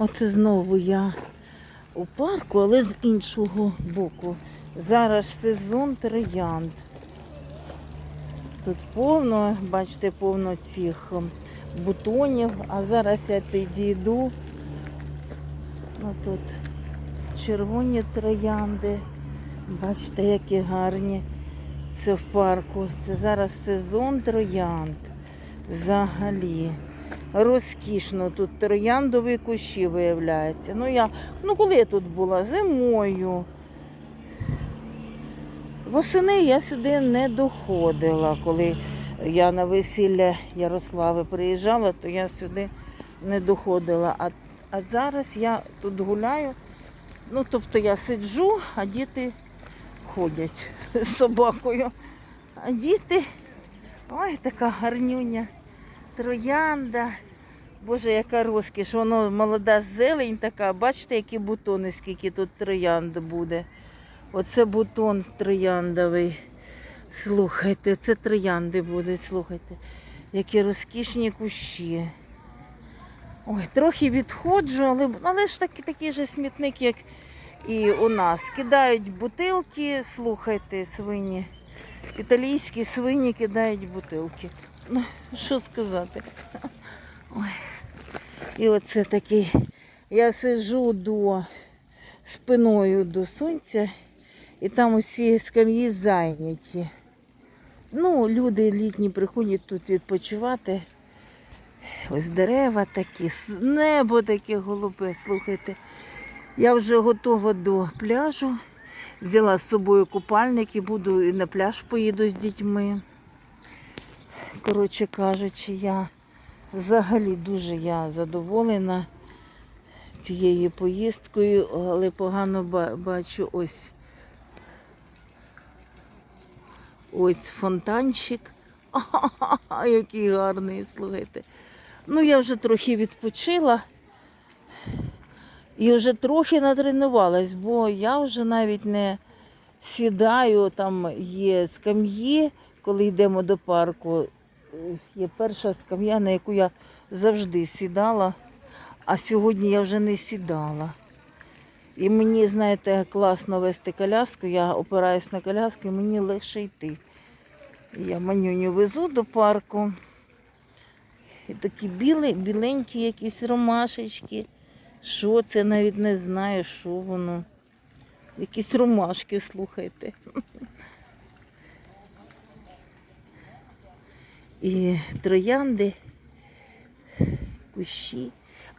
Оце знову я у парку, але з іншого боку. Зараз сезон троянд. Тут повно, бачите, повно цих ем, бутонів, а зараз я підійду. Ну, тут червоні троянди. Бачите, які гарні. Це в парку. Це зараз сезон троянд. Взагалі. Розкішно тут трояндові кущі виявляються. Ну я, ну коли я тут була? Зимою. Восени я сюди не доходила. Коли я на весілля Ярослави приїжджала, то я сюди не доходила. А, а зараз я тут гуляю. Ну, тобто я сиджу, а діти ходять з собакою. А діти, ой, така гарнюня, троянда. Боже, яка розкіш, воно молода зелень така. Бачите, які бутони, скільки тут троянд буде. Оце бутон трояндовий. Слухайте, це троянди будуть, слухайте. Які розкішні кущі. Ой, трохи відходжу, але, але ж такі, такий же смітник, як і у нас. Кидають бутилки, слухайте, свині. Італійські свині кидають бутилки. Що сказати? Ой. І оце такий. Я сиджу до спиною до сонця, і там усі скам'ї зайняті. Ну, люди літні приходять тут відпочивати. Ось дерева такі, небо таке голубе, слухайте. Я вже готова до пляжу. Взяла з собою купальник і буду і на пляж поїду з дітьми. Коротше кажучи, я взагалі дуже я задоволена цією поїздкою, але погано бачу ось ось фонтанчик. А, який гарний, слухайте. Ну, я вже трохи відпочила і вже трохи натренувалась, бо я вже навіть не сідаю, там є скам'ї, коли йдемо до парку. Є перша скам'я, на яку я завжди сідала, а сьогодні я вже не сідала. І мені, знаєте, класно вести коляску, я опираюсь на коляску і мені легше йти. Я манюню везу до парку. І такі білі, біленькі якісь ромашечки. Що це навіть не знаю, що воно. Якісь ромашки, слухайте. І троянди, кущі.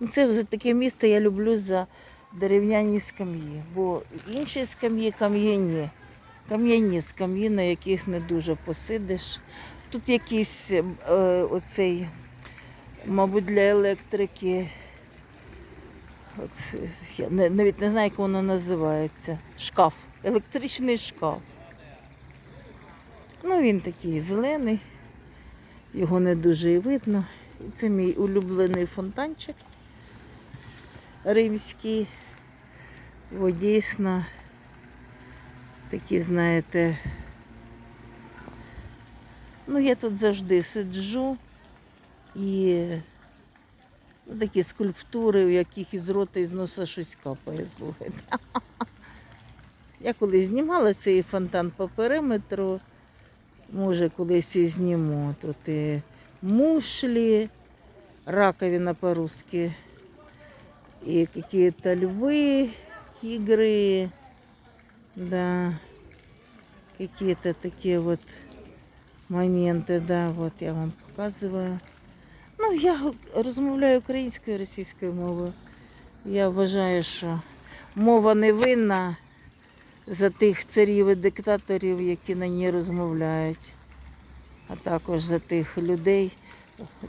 Ну, Це вже таке місце я люблю за дерев'яні скам'ї, бо інші скам'ї кам'яні. Кам'яні скам'ї, на яких не дуже посидиш. Тут якийсь е, оцей, мабуть, для електрики. Оце, я навіть не знаю, як воно називається. Шкаф. Електричний шкаф. Ну, він такий зелений, його не дуже і видно. Це мій улюблений фонтанчик римський. О, дійсно такі, знаєте. Ну, я тут завжди сиджу і ну, такі скульптури, у яких із рота із носа щось капає, слухайте. Я колись знімала цей фонтан по периметру, може колись і зніму. Тут і мушлі, раковина по-русски, і якісь льви, тигри, да, какие-то такие вот моменти, да, от я вам показую. Ну, я розмовляю українською і російською мовою. Я вважаю, що мова не винна за тих царів і диктаторів, які на ній розмовляють, а також за тих людей.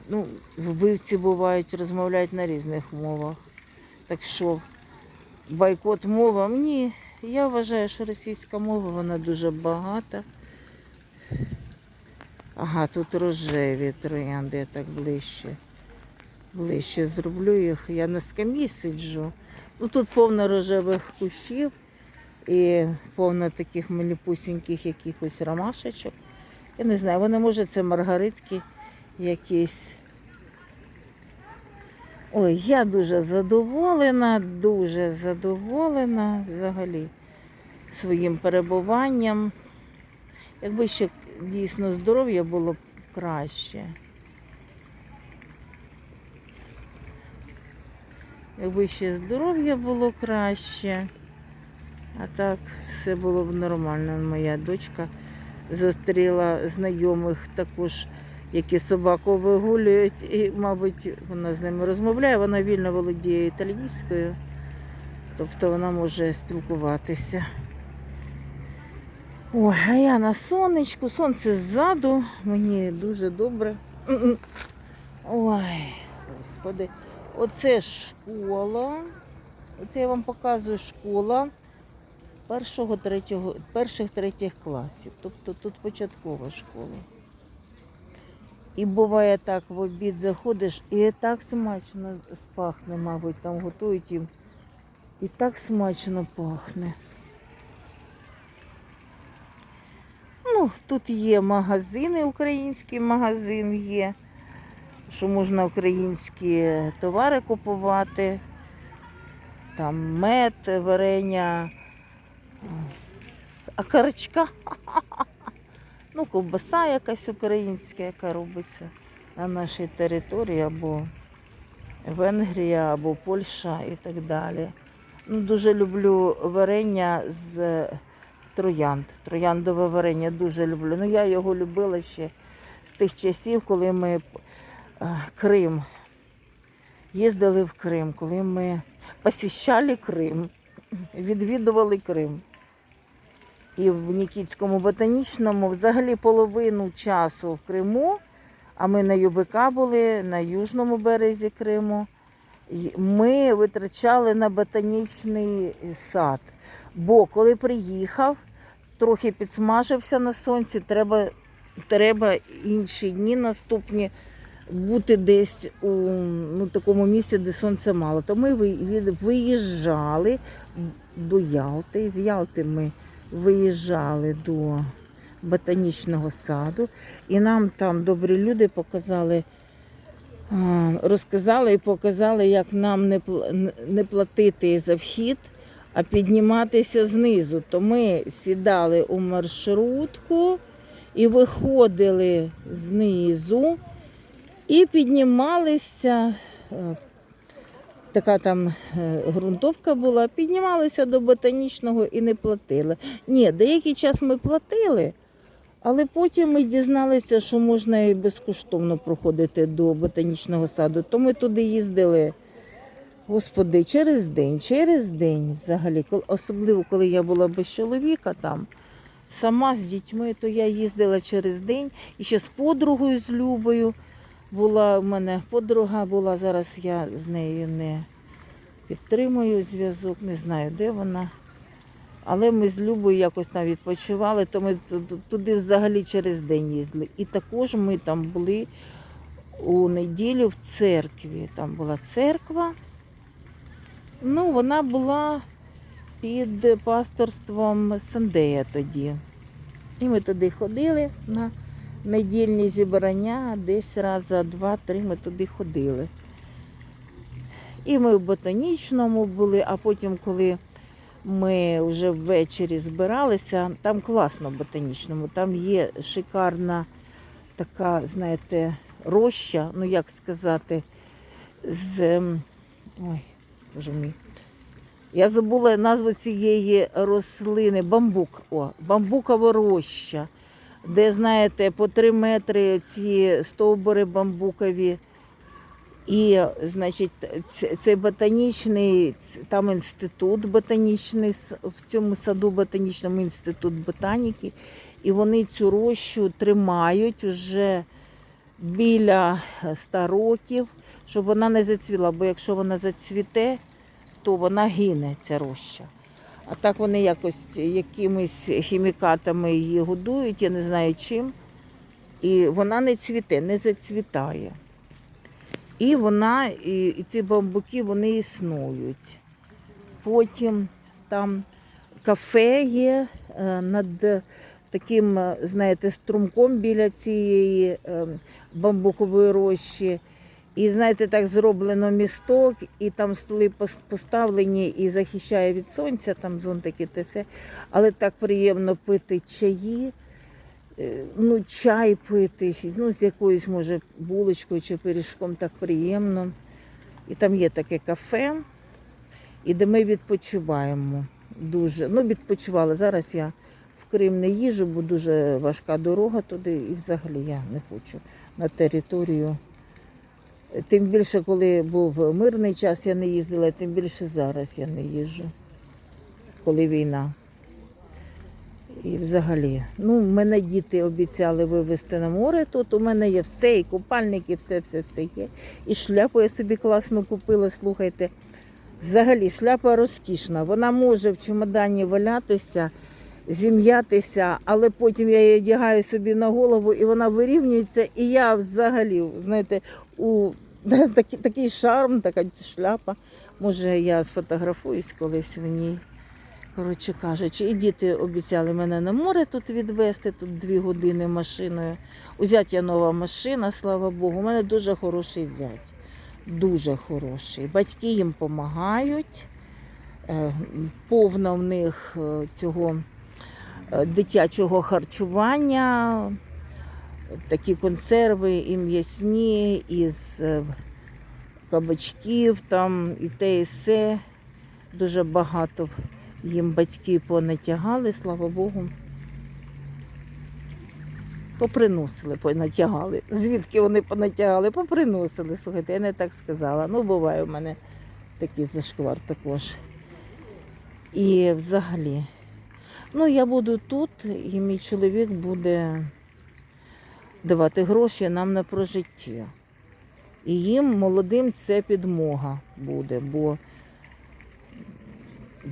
Ну, вбивці бувають, розмовляють на різних мовах. Так що бойкот мовам ні. Я вважаю, що російська мова вона дуже багата. Ага, тут рожеві троянди, я так ближче. Ближче зроблю їх. Я на скам'ї сиджу. Ну тут повно рожевих кущів і повно таких малюпусіньких якихось ромашечок. Я не знаю, вони може це маргаритки якісь. Ой, я дуже задоволена, дуже задоволена взагалі своїм перебуванням. Якби ще дійсно здоров'я було б краще. Якби ще здоров'я було краще, а так все було б нормально. Моя дочка зустріла знайомих також, які собаку вигулюють, і, мабуть, вона з ними розмовляє, вона вільно володіє італійською, тобто вона може спілкуватися. Ой, а я на сонечку, сонце ззаду, мені дуже добре. Ой, господи, оце школа. Оце я вам показую школа першого, третього, перших третіх класів. Тобто тут початкова школа. І буває так, в обід заходиш, і так смачно пахне, мабуть, там готують їм. І так смачно пахне. Ну, тут є магазини, український магазин є, що можна українські товари купувати. Там мед, варення, а карачка. Ну, ковбаса якась українська, яка робиться на нашій території, або Венгрія, або Польща і так далі. Ну, дуже люблю варення з троянд. Трояндове варення дуже люблю. Ну, я його любила ще з тих часів, коли ми е, Крим. Їздили в Крим, коли ми посіщали Крим, відвідували Крим. І в Нікітському ботанічному взагалі половину часу в Криму, а ми на ЮБК були на южному березі Криму. Ми витрачали на ботанічний сад. Бо коли приїхав, трохи підсмажився на сонці, треба, треба інші дні наступні бути десь у ну, такому місці, де сонця мало. То ми виїжджали до Ялти. З Ялти ми виїжджали до ботанічного саду, і нам там добрі люди показали, розказали і показали, як нам не платити за вхід, а підніматися знизу. То ми сідали у маршрутку і виходили знизу і піднімалися. Така там е, ґрунтовка була, піднімалися до ботанічного і не платили. Ні, деякий час ми платили, але потім ми дізналися, що можна і безкоштовно проходити до ботанічного саду. То ми туди їздили, господи, через день, через день взагалі. Особливо, коли я була без чоловіка там, сама з дітьми, то я їздила через день і ще з подругою, з Любою. Була в мене подруга була, зараз я з нею не підтримую зв'язок, не знаю, де вона. Але ми з Любою якось там відпочивали, то ми ту- ту- туди взагалі через день їздили. І також ми там були у неділю в церкві. Там була церква. Ну, вона була під пасторством Сандея тоді. І ми туди ходили на недільні зібрання, десь раз за два-три ми туди ходили. І ми в ботанічному були, а потім, коли ми вже ввечері збиралися, там класно в ботанічному, там є шикарна така, знаєте, роща, ну як сказати, з. ем, Ой, боже мій. Я забула назву цієї рослини бамбук. О, бамбукова роща, де, знаєте, по три метри ці стовбури бамбукові. І, значить, цей ботанічний, там інститут ботанічний, в цьому саду ботанічному інститут ботаніки. І вони цю рощу тримають уже біля 100 років, щоб вона не зацвіла. Бо якщо вона зацвіте, то вона гине, ця роща. А так вони якось якимись хімікатами її годують, я не знаю чим. І вона не цвіте, не зацвітає. І вона, і, і ці бамбуки вони існують. Потім там кафе є е, над таким, е, знаєте, струмком біля цієї е, бамбукової рощі. І знаєте, так зроблено місток, і там столи поставлені і захищає від сонця, там зонтики те все. Але так приємно пити чаї, е, ну, чай пити, ну, з якоюсь, може, булочкою чи пиріжком так приємно. І там є таке кафе, і де ми відпочиваємо. Дуже. Ну, відпочивала. Зараз я в Крим не їжу, бо дуже важка дорога туди, і взагалі я не хочу на територію. Тим більше, коли був мирний час, я не їздила, тим більше зараз я не їжджу, коли війна. І взагалі, ну, мене діти обіцяли вивезти на море. Тут у мене є все, і купальники, все, все, все є. І шляпу я собі класно купила, слухайте. Взагалі, шляпа розкішна. Вона може в чемодані валятися, зім'ятися, але потім я її одягаю собі на голову і вона вирівнюється. І я взагалі, знаєте, у такий, такий шарм, така шляпа. Може, я сфотографуюсь колись в ній. Коротше кажучи, і діти обіцяли мене на море тут відвезти, тут дві години машиною. У зятя нова машина, слава Богу. У мене дуже хороший зять. Дуже хороший. Батьки їм допомагають. Повно в них е, цього е, дитячого харчування, такі консерви і м'ясні, із е, кабачків, там і те, і все. Дуже багато їм батьки понатягали, слава Богу. Поприносили, понатягали. Звідки вони понатягали? Поприносили. Слухайте, я не так сказала. Ну, буває у мене такий зашквар також. І взагалі. Ну, я буду тут, і мій чоловік буде давати гроші нам на прожиття. І їм молодим це підмога буде, бо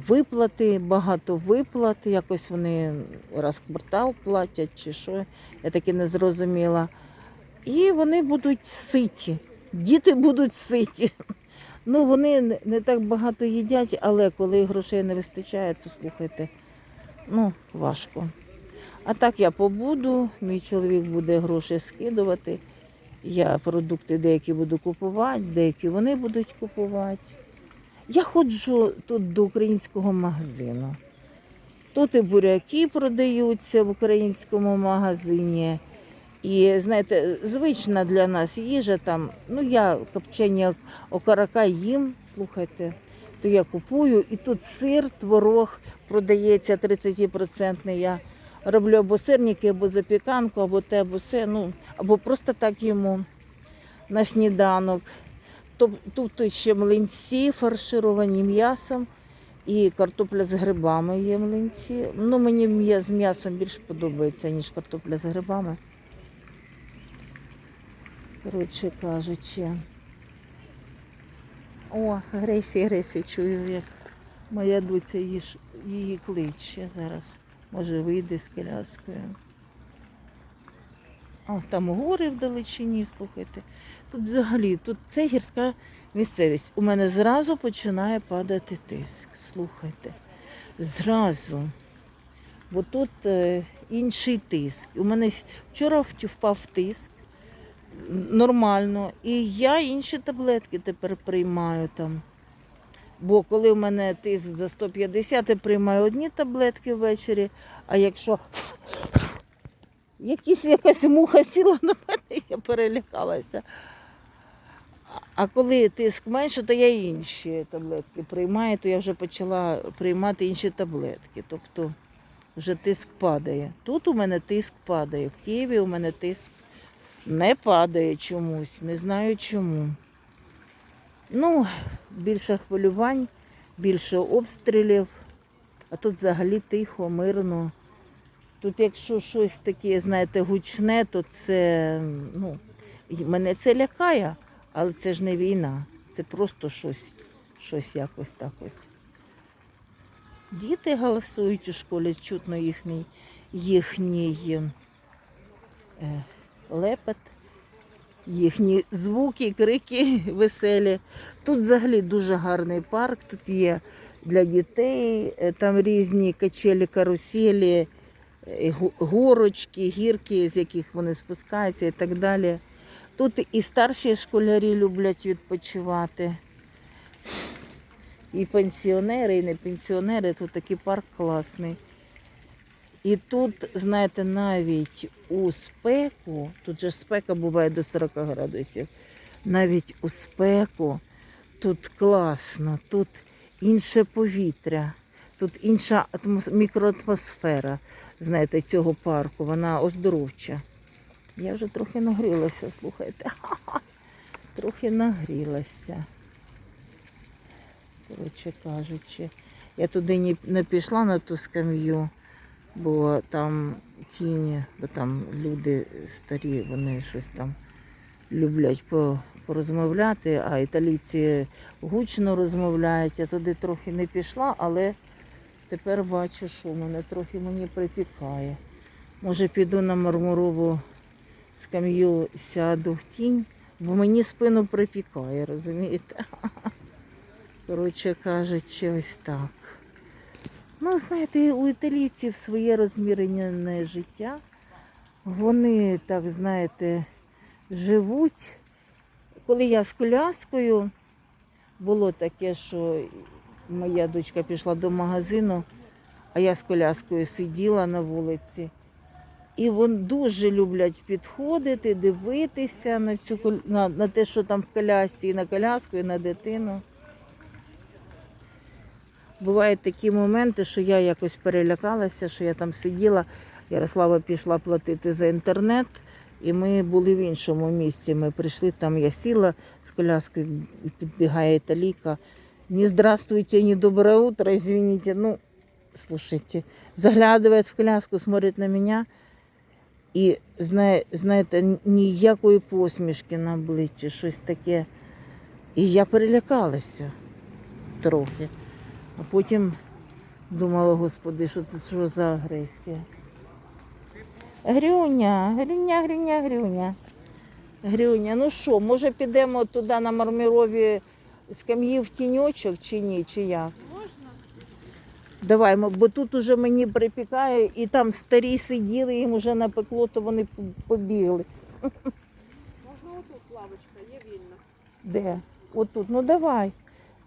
виплати, багато виплат, якось вони раз квартал платять чи що, я таки не зрозуміла. І вони будуть ситі. Діти будуть ситі. Ну, вони не- так багато їдять, але коли грошей не вистачає, то слухайте, ну, важко. А так я побуду, мій чоловік буде гроші скидувати. Я продукти деякі буду купувати, деякі вони будуть купувати. Я ходжу тут до українського магазину. Тут і буряки продаються в українському магазині. І знаєте, звична для нас їжа там. Ну я копчені окорока їм, слухайте, то я купую. І тут сир, творог продається 30%. Я роблю або сирники, або запіканку, або те, або все. Ну, або просто так йому на сніданок. Тут ще млинці фаршировані м'ясом і картопля з грибами є млинці. Ну, мені з м'ясом більш подобається, ніж картопля з грибами. Коротше кажучи. О, Грейсі, Грейсі, чую, як моя доця її кличе зараз. Може вийде з коляскою. О, там гори вдалечині, слухайте. Тут взагалі, тут це гірська місцевість. У мене зразу починає падати тиск. Слухайте. Зразу. Бо тут е, інший тиск. У мене вчора впав тиск нормально. І я інші таблетки тепер приймаю там. Бо коли в мене тиск за 150, я приймаю одні таблетки ввечері, а якщо якісь, якась муха сіла на мене, я перелякалася. А- коли тиск менше, то я інші таблетки приймаю, то я вже почала приймати інші таблетки. Тобто вже тиск падає. Тут у мене тиск падає. В Києві у мене тиск не падає чомусь, не знаю чому. Ну, більше хвилювань, більше обстрілів, а тут взагалі тихо, мирно. Тут, якщо щось таке, знаєте, гучне, то це ну, мене це лякає, але це ж не війна. Це просто щось, щось якось так ось. Діти голосують у школі, чутно їхній, їхній е, лепет, їхні звуки, крики веселі. Тут взагалі дуже гарний парк, тут є для дітей, е, там різні качелі, каруселі, е, горочки, гірки, з яких вони спускаються і так далі. Тут і старші школярі люблять відпочивати. І пенсіонери, і не пенсіонери. Тут такий парк класний. І тут, знаєте, навіть у спеку, тут же спека буває до 40 градусів, навіть у спеку тут класно, тут інше повітря, тут інша атмос... мікроатмосфера, знаєте, цього парку, вона оздоровча. Я вже трохи нагрілася, слухайте. Трохи нагрілася. Коротше кажучи, я туди не пішла на ту скам'ю, бо там тіні, бо там люди старі, вони щось там люблять порозмовляти, а італійці гучно розмовляють. Я туди трохи не пішла, але тепер бачу, що мене трохи мені припікає. Може, піду на мармурову скам'ю, сяду в тінь, бо мені спину припікає, розумієте? Коротше кажучи, ось так. Ну, знаєте, у італійців своє розмірене життя. Вони, так знаєте, живуть. Коли я з коляскою, було таке, що моя дочка пішла до магазину, а я з коляскою сиділа на вулиці. І вони дуже люблять підходити, дивитися на, цю, на, на те, що там в колясці, і на коляску, і на дитину. Бувають такі моменти, що я якось перелякалася, що я там сиділа. Ярослава пішла платити за інтернет, і ми були в іншому місці. Ми прийшли, там я сіла з коляскою, і підбігає італійка. Не здравствуйте, не доброе утро, извините. Ну, слушайте, заглядывает в коляску, смотрит на меня. І знаєте, ніякої посмішки на обличчі, щось таке. І я перелякалася трохи. А потім думала, господи, що це що за агресія. Грюня, грюня, грюня, грюня. Грюня, ну що, може підемо туди на мармурові скам'ї в тіньочок чи ні, чи як? Можна? Давай, бо тут уже мені припікає, і там старі сиділи, їм вже напекло, то вони побігли. Можна отут лавочка, є вільна. Де? Отут. Ну давай.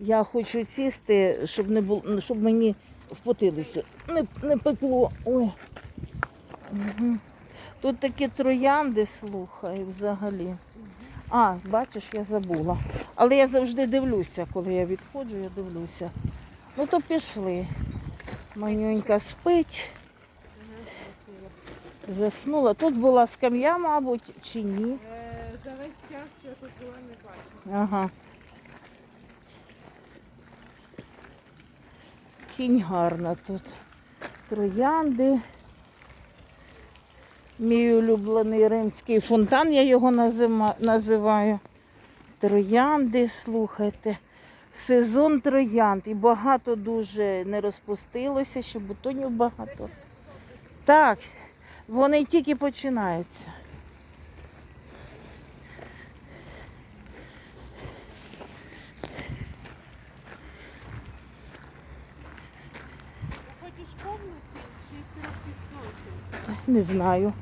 Я хочу сісти, щоб не було, щоб мені в потилицю не, не пекло. Ой. Угу. Тут такі троянди, слухай, взагалі. А, бачиш, я забула. Але я завжди дивлюся, коли я відходжу, я дивлюся. Ну то пішли. Манюнька спить, заснула. Тут була скам'я, мабуть, чи ні. Е, за весь час я тут була не бачила. Ага. Тінь гарна тут. Троянди. Мій улюблений римський фонтан, я його називаю. Троянди, слухайте. Сезон троянд. І багато дуже не розпустилося, ще бутонів багато. Так, вони тільки починаються. Хочеш повністю чи трохи сонцем? Не знаю.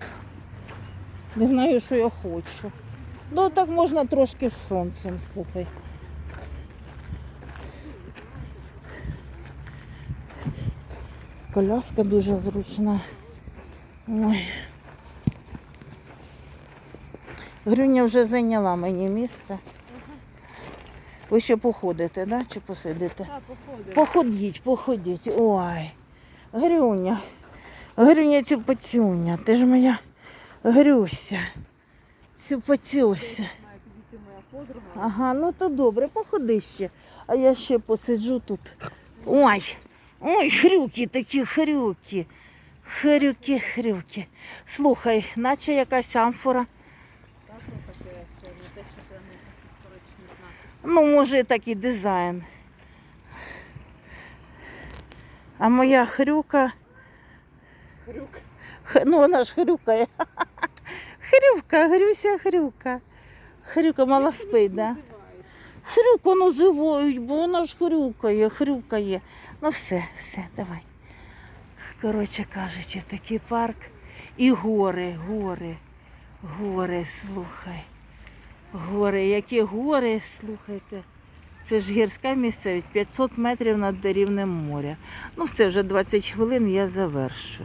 Не знаю, що я хочу. Ну так можна трошки з сонцем, слухай. Коляска дуже зручна. Ой. Грюня вже зайняла мені місце. Ви ще походите, да? чи посидите? Так, походимо. Походіть, походіть. Ой. Грюня. Грюня цюпацюня. Ти ж моя Грюся. Цюпацюся. Ага, ну то добре, походи ще. А я ще посиджу тут. Ой, ой, хрюки такі хрюки. Хрюки, хрюки. Слухай, наче якась амфора. Ну, може, такий дизайн. А моя хрюка. Хрюк. Ну, вона ж хрюкає. Хрюка, Грюся, хрюка. Хрюка мала спить, да? Хрюка називають, бо вона ж хрюкає, хрюкає. Ну все, все, давай. Коротше кажучи, такий парк. І гори, гори, гори, слухай. Гори, які гори, слухайте. Це ж гірська місцевість, 500 метрів над рівнем моря. Ну, все, вже 20 хвилин я завершую.